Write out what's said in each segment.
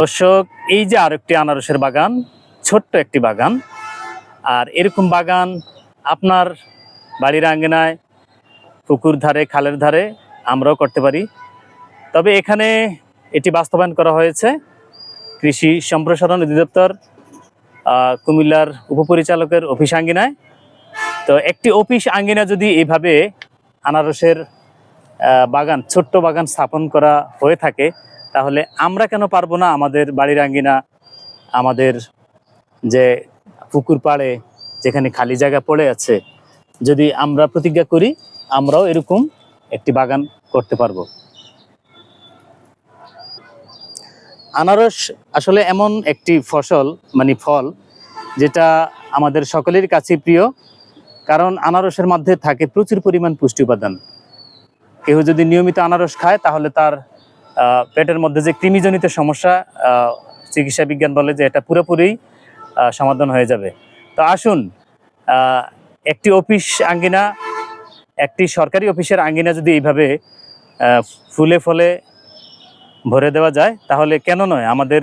দর্শক, এই যে আরেকটি আনারসের বাগান, ছোট্ট একটি বাগান, আর এরকম বাগান আপনার বাড়ির আঙ্গিনায় পুকুর ধারে, খালের ধারে আমরাও করতে পারি। তবে এখানে এটি বাস্তবায়ন করা হয়েছে কৃষি সম্প্রসারণ অধিদপ্তর কুমিল্লার উপপরিচালকের অফিস আঙ্গিনায় তো একটি অফিস আঙ্গিনা যদি এভাবে আনারসের বাগান, ছোট্ট বাগান স্থাপন করা হয়ে থাকে তাহলে আমরা কেন পারব না আমাদের বাড়ির আঙ্গিনা, আমাদের যে পুকুর পাড়ে যেখানে খালি জায়গা পড়ে আছে, যদি আমরা প্রতিজ্ঞা করি, আমরাও এরকম একটি বাগান করতে পারব। আনারস আসলে এমন একটি ফসল মানে ফল, যেটা আমাদের সকলের কাছে প্রিয়, কারণ আনারসের মধ্যে থাকে প্রচুর পরিমাণ পুষ্টি উপাদান। কেউ যদি নিয়মিত আনারস খায়, তাহলে তার পেটের মধ্যে যে কৃমিজনিত সমস্যা চিকিৎসা বিজ্ঞান বলে যে এটা পুরোপুরি সমাধান হয়ে যাবে। তো আসুন একটি অফিস আঙ্গিনা, একটি সরকারি অফিসের আঙ্গিনা যদি এইভাবে ফুলে ফলে ভরে দেওয়া যায়, তাহলে কেন নয়? আমাদের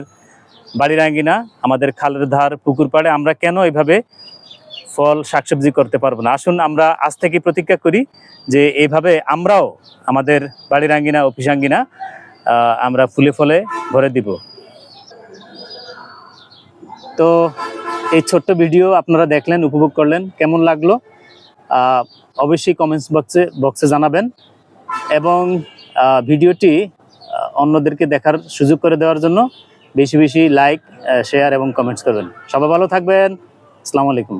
বাড়ির আঙ্গিনা, আমাদের খালের ধার, পুকুর পাড়ে আমরা কেন এইভাবে ফল, শাকসবজি করতে পারব না? আসুন, আমরা আজ থেকে প্রতিজ্ঞা করি যে এইভাবে আমরাও আমাদের বাড়ির আঙ্গিনা, অফিস আঙ্গিনা আমরা ফুলে ফলে ভরে দিব। তো এই ছোট্ট ভিডিও আপনারা দেখলেন, উপভোগ করলেন, কেমন লাগল? অবশ্যই কমেন্টস বক্সে বক্সে জানাবেন। এবং ভিডিওটি অন্যদেরকে দেখার সুযোগ করে দেওয়ার জন্য বেশি বেশি লাইক শেয়ার এবং কমেন্টস করবেন। সবাই ভালো থাকবেন। আসসালামু আলাইকুম।